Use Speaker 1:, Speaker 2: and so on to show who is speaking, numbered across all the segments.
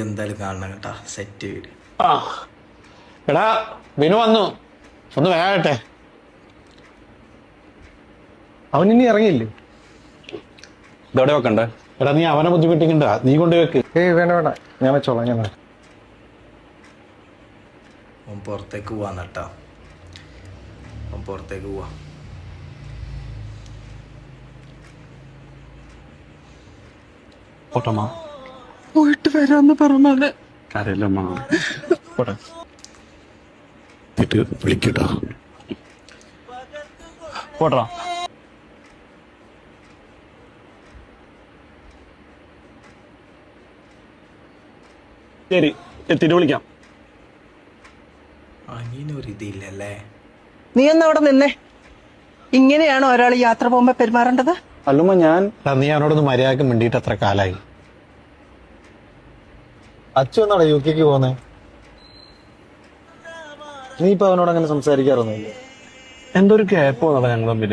Speaker 1: എന്തായാലും കാണണം കേട്ടാ. സെറ്റ് വീട്.
Speaker 2: ആ. എടാ ബിനു വന്നു. ഒന്ന് വേഗട്ടെ
Speaker 3: അവൻ ഇനി ഇറങ്ങിയില്ലേ?
Speaker 2: ഇതോടെ വെക്കണ്ട? എടാ നീ അവനെ ബുദ്ധിമുട്ടിക്കണ്ട. നീ കൊണ്ട് വെക്ക്.
Speaker 3: ഏയ് വേണ്ട വേണ്ട. ഞാൻ വെച്ചോളാം ഞാൻ.
Speaker 1: അവൻ പുറത്തേക്ക് പോവാന്ന് കേട്ടാ. അവൻ പുറത്തേക്ക് പോവാ.
Speaker 2: പോട്ടമ്മ
Speaker 4: പോയിട്ട് വരാന്ന് പറഞ്ഞാൽ.
Speaker 2: കരയില്ലമ്മ വിളിക്കട്ടോ. പോട്ടോ ശരി എത്തിയിട്ട് വിളിക്കാം.
Speaker 1: ഇതില്ലല്ലേ
Speaker 4: നീ ഒന്ന് അവിടെ നിന്നേ. ഇങ്ങനെയാണോ ഒരാൾ യാത്ര പോകുമ്പോ പെരുമാറേണ്ടത്?
Speaker 2: അല്ലുമ്മ ഞാൻ
Speaker 3: നീ അവനോടൊന്ന് മര്യാദയ്ക്ക് മിണ്ടിയിട്ട് അത്ര കാലായി.
Speaker 5: അച്ചു എന്നാണ് യു കെക്ക് പോന്നെ നീ ഇപ്പൊ അവനോട് അങ്ങനെ സംസാരിക്കാറൊന്നുമില്ല
Speaker 2: എന്തൊരു ഗ്യാപ്പ് വന്നതാ ഞങ്ങൾ തമ്മിൽ.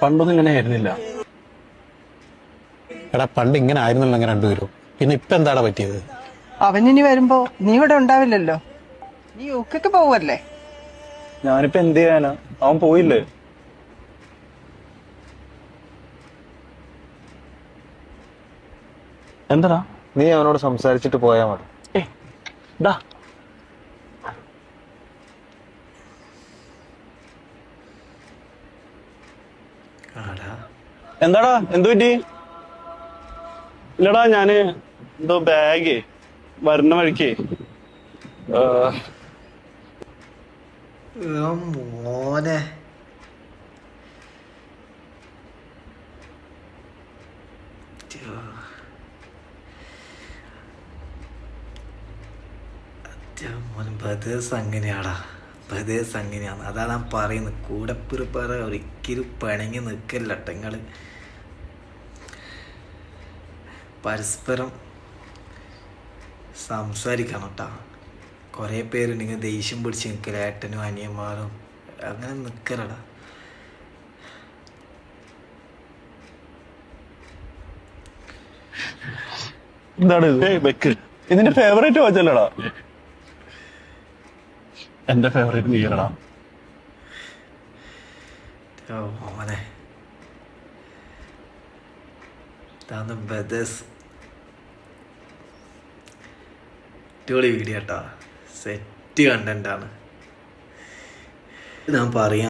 Speaker 2: പണ്ടൊന്നും ഇങ്ങനെ ആയിരുന്നില്ല.
Speaker 3: എടാ പണ്ട് ഇങ്ങനെ ആയിരുന്നല്ലോ അങ്ങനെ രണ്ടുപേരും. പിന്നെ ഇപ്പൊ എന്താടാ പറ്റിയത്?
Speaker 4: അവൻ ഇനി വരുമ്പോ നീ ഇവിടെ ഉണ്ടാവില്ലല്ലോ. നീ യുക്കൊക്കെ പോവല്ലേ?
Speaker 5: ഞാനിപ്പോ എന്ത് ചെയ്യാനാ? അവൻ പോയില്ലേ?
Speaker 2: എന്താടാ?
Speaker 5: നീ അവനോട് സംസാരിച്ചിട്ട് പോയാ മതി.
Speaker 2: എന്താടാ? എന്തു പറ്റി? ഇല്ലടാ ഞാൻ എന്തോ ബാഗ് വരുന്ന വഴിക്ക്.
Speaker 1: മോനെ. മോനെ ബ്രദേഴ്സ് അങ്ങനെയാടാ. ബ്രദേഴ്സ് അങ്ങനെയാണ്. അതാ ഞാൻ പറയുന്നത്. കൂടെപ്പിറപ്പറ ഒരിക്കലും പിണങ്ങി നിൽക്കില്ല ടെങ്ങൾ പരസ്പരം സംസാരിക്കണം കേട്ടോ കുറേ പേരുണ്ടെങ്കിൽ ദേഷ്യം പിടിച്ച് നിൽക്കല ഏട്ടനും അനിയന്മാരും അങ്ങനെ നിൽക്കലടാ
Speaker 2: എന്താണ് ഇതിന്റെ ഫേവറേറ്റ് വാച്ചല്ലടാ എന്റെ ഫേവറേറ്റ് നീരടാ
Speaker 1: ഓ മോനെ. ബദേഴ്സ് അടിപൊളി വീഡിയോ കേട്ടോ സെറ്റ് കണ്ടന്റാണ് ഞാൻ പറയാം.